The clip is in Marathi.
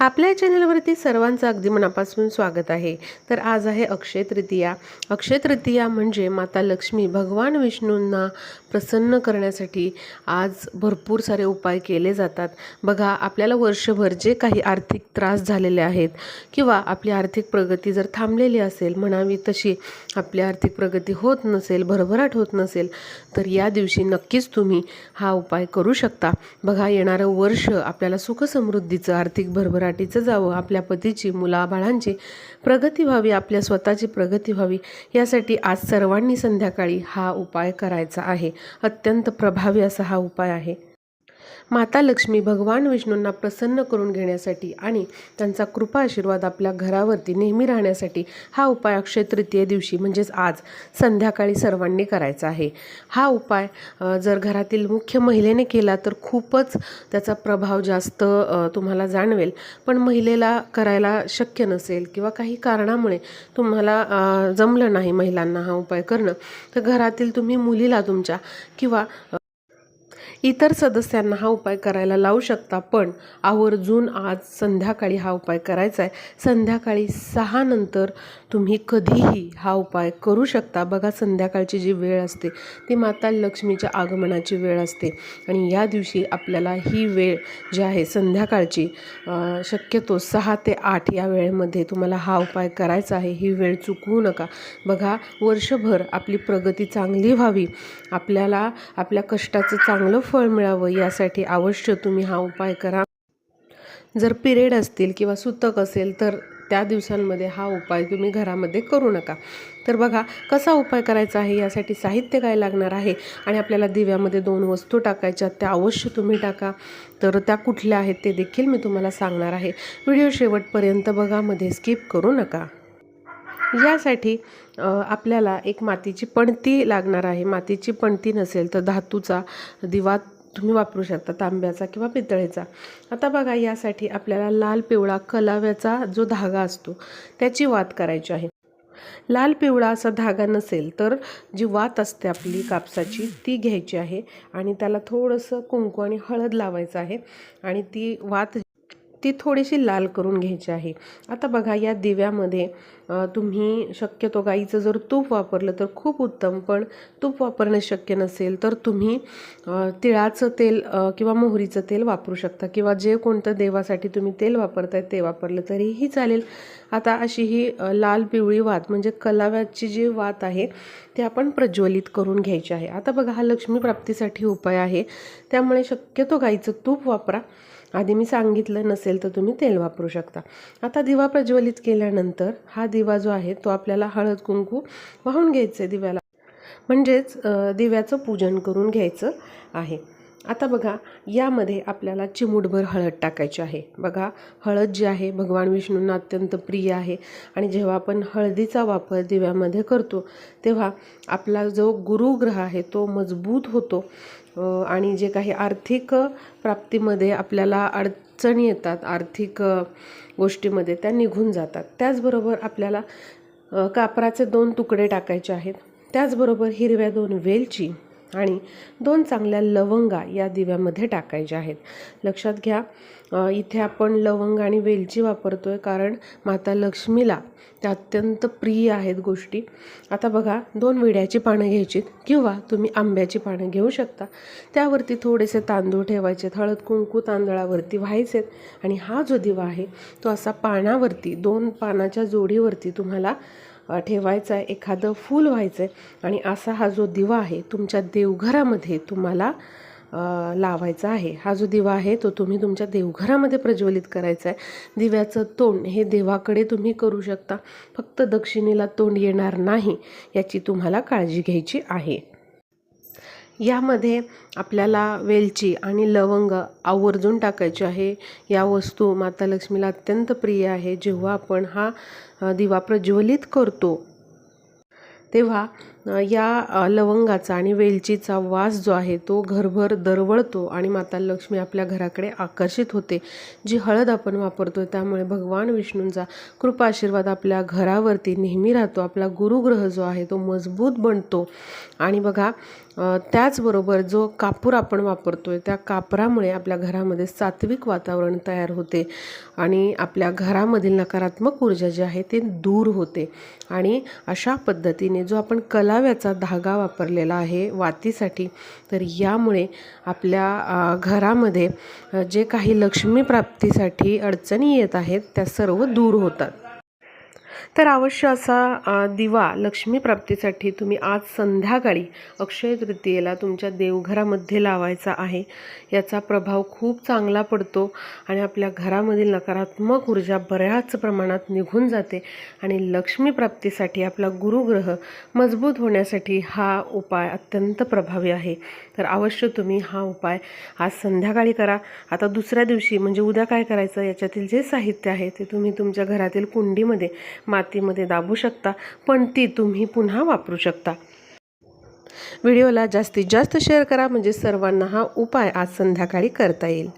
आपल्या चॅनलवरती सर्वांचं अगदी मनापासून स्वागत आहे. तर आज आहे अक्षय तृतीया. अक्षय तृतीया म्हणजे माता लक्ष्मी भगवान विष्णूंना प्रसन्न करण्यासाठी आज भरपूर सारे उपाय केले जातात. बघा आपल्याला वर्षभर जे काही आर्थिक त्रास झालेले आहेत किंवा आपली आर्थिक प्रगती जर थांबलेली असेल म्हणावी तशी आपली आर्थिक प्रगती होत नसेल भरभराट होत नसेल तर या दिवशी नक्कीच तुम्ही हा उपाय करू शकता. बघा येणारं वर्ष आपल्याला सुखसमृद्धीचं आर्थिक भराटीचं जावं आपल्या पतीची मुलाबाळांची प्रगती व्हावी आपल्या स्वतःची प्रगती व्हावी यासाठी आज सर्वांनी संध्याकाळी हा उपाय करायचा आहे. अत्यंत प्रभावी असा हा उपाय आहे. माता लक्ष्मी भगवान विष्णूंना प्रसन्न करून घेण्यासाठी आणि त्यांचा कृपा आशीर्वाद आपल्या घरावरती नेहमी राहण्यासाठी हा उपाय अक्षय तृतीय दिवशी म्हणजेच आज संध्याकाळी सर्वांनी करायचा आहे. हा उपाय जर घरातील मुख्य महिलेने केला तर खूपच त्याचा प्रभाव जास्त तुम्हाला जाणवेल. पण महिलेला करायला शक्य नसेल किंवा काही कारणामुळे तुम्हाला जमलं नाही महिलांना हा उपाय करणं तर घरातील तुम्ही मुलीला तुमच्या किंवा इतर सदस्यांना हा उपाय करायला लावू शकता पण आवर्जून आज संध्याकाळी हा उपाय करायचा आहे संध्याकाळी सहा नंतर तुम्ही कधीही हा उपाय करू शकता. बघा संध्याकाळची जी वेळ असते ती माता लक्ष्मीच्या आगमनाची वेळ असते. आणि या दिवशी आपल्याला ही वेळ जी आहे संध्याकाळची शक्यतो सहा ते आठ या वेळेमध्ये तुम्हाला हा उपाय करायचा आहे. ही वेळ चुकवू नका. बघा वर्षभर आपली प्रगती चांगली व्हावी. आपल्याला आपल्या कष्टाचं चांगलं फळ मिळावं यासाठी अवश्य तुम्ही हा उपाय करा. जर पिरियड असतील किंवा सुतक असेल तर त्या दिवसांमध्ये हा उपाय तुम्ही घरामध्ये करू नका. तर बघा कसा उपाय करायचा आहे यासाठी साहित्य काय लागणार आहे आणि आपल्याला दिव्यामध्ये दोन वस्तू टाकायच्या त्या अवश्य तुम्ही टाका. तर त्या कुठल्या आहेत ते देखील मी तुम्हाला सांगणार आहे. व्हिडिओ शेवटपर्यंत बघा मध्ये स्किप करू नका. यासाठी आपल्याला एक मातीची पणती लागणार आहे. मातीची पणती नसेल तर धातूचा दिवा तुम्ही वापरू शकता तांब्याचा किंवा पितळेचा. आता बघा यासाठी आपल्याला लाल पिवळा कलाव्याचा जो धागा असतो त्याची वात करायची आहे. लाल पिवळा असा धागा नसेल तर जी वात असते आपली कापसाची ती घ्यायची आहे आणि त्याला थोडंसं कुंकू आणि हळद लावायचं आहे आणि ती वात ती थोडीशी लाल करून घ्यायची आहे. आता बघा या दिव्यामध्ये तुम्ही शक्यतो गाईचं जर तूप वापरलं तर खूप उत्तम पण तूप वापरणं शक्य नसेल तर तुम्ही तिळाचं तेल किंवा मोहरीचं तेल वापरू शकता किंवा जे कोणतं देवासाठी तुम्ही तेल वापरताय ते वापरलं तरीही चालेल. आता अशी ही लाल पिवळी वात म्हणजे कलाव्याची जी वात आहे ते आपण प्रज्वलित करून घ्यायची आहे. आता बघा हा लक्ष्मी प्राप्तीसाठी उपाय आहे. त्यामुळे शक्यतो गाईचं तूप वापरा. आधी मी सांगितलं नसेल तर तुम्ही तेल वापरू शकता. आता दिवा प्रज्वलित केल्यानंतर हा दिवा जो आहे तो आपल्याला हळद कुंकू वाहून घ्यायचं आहे दिव्याला. म्हणजेच दिव्याचं पूजन करून घ्यायचं आहे. आता बघा यामध्ये आपल्याला चिमूटभर हळद टाकायची आहे. बघा हळद जी आहे भगवान विष्णूंना अत्यंत प्रिय आहे. आणि जेव्हा आपण हळदीचा वापर दिव्यामध्ये करतो तेव्हा आपला जो गुरुग्रह आहे तो मजबूत होतो. आणि जे काही आर्थिक प्राप्तीमध्ये आपल्याला अडचणी येतात आर्थिक गोष्टीमध्ये त्या निघून जातात. त्याचबरोबर आपल्याला कापराचे दोन तुकडे टाकायचे आहेत. त्याचबरोबर हिरव्या दोन वेलची आणि दोन चांगल्या लवंगा या दिव्यामध्ये टाकायच्या आहेत. लक्षात घ्या इथे आपण लवंग आणि वेलची वापरतो आहे कारण माता लक्ष्मीला त्या अत्यंत प्रिय आहेत गोष्टी. आता बघा दोन विड्याची पानं घ्यायची किंवा तुम्ही आंब्याची पानं घेऊ शकता. त्यावरती थोडेसे तांदूळ ठेवायचे हळद कुंकू तांदळावरती व्हायचेत आणि हा जो दिवा आहे तो असा पानावरती दोन पानाच्या जोडीवरती तुम्हाला ठेवायचं आहे एखादं फूल व्हायचं आहे आणि असा हा जो दिवा आहे तुमच्या देवघरामध्ये तुम्हाला लावायचा आहे. हा जो दिवा आहे तो तुम्ही तुमच्या देवघरामध्ये प्रज्वलित करायचा आहे. दिव्याचं तोंड हे देवाकडे तुम्ही करू शकता. फक्त दक्षिणेला तोंड येणार नाही याची तुम्हाला काळजी घ्यायची आहे. यामध्ये आपल्याला वेलची आणि लवंग आवर्जून टाकायची आहे. या वस्तू माता लक्ष्मीला अत्यंत प्रिय आहे. जेव्हा आपण हा दिवा प्रज्वलित करतो तेव्हा या लवंगाचा आणि वेलचीचा वास जो आहे तो घरभर दरवळतो आणि माता लक्ष्मी आपल्या घराकडे आकर्षित होते. जी हळद आपण वापरतो त्यामुळे भगवान विष्णूंचा कृपा आशीर्वाद आपल्या घरावरती नेहमी राहतो. आपला गुरुग्रह जो आहे तो मजबूत बनतो. आणि बघा त्याचबरोबर जो कापूर आपण वापरतो आहे त्या कापरामुळे आपल्या घरामध्ये सात्विक वातावरण तयार होते आणि आपल्या घरामधील नकारात्मक ऊर्जा जी आहे ती दूर होते. आणि अशा पद्धतीने जो आपण कला कलाव्याचा धागा वापरलेला आहे वातीसाठी. तर यामुळे आपल्या घरामध्ये जे काही लक्ष्मी प्राप्तीसाठी अडचणी येत आहेत त्या सर्व दूर होतात. तर अवश्य असा दिवा लक्ष्मी प्राप्तीसाठी तुम्ही आज संध्याकाळी अक्षय तृतीयेला तुमच्या देवघरामध्ये लावायचा आहे. याचा प्रभाव खूप चांगला पडतो आणि आपल्या घरामधील नकारात्मक ऊर्जा बऱ्याच प्रमाणात निघून जाते आणि लक्ष्मी प्राप्तीसाठी आपला गुरुग्रह मजबूत होण्यासाठी हा उपाय अत्यंत प्रभावी आहे. तर अवश्य तुम्ही हा उपाय आज संध्याकाळी करा. आता दुसऱ्या दिवशी म्हणजे उद्या काय करायचं? याच्यातील जे साहित्य आहे ते तुम्ही तुमच्या घरातील कुंडीमध्ये मातीमध्ये दाबू शकता पण ती तुम्ही पुन्हा वापरू शकता. व्हिडिओला जास्तीत जास्त शेअर करा म्हणजे सर्वांना हा उपाय आज संध्याकाळी करता येईल.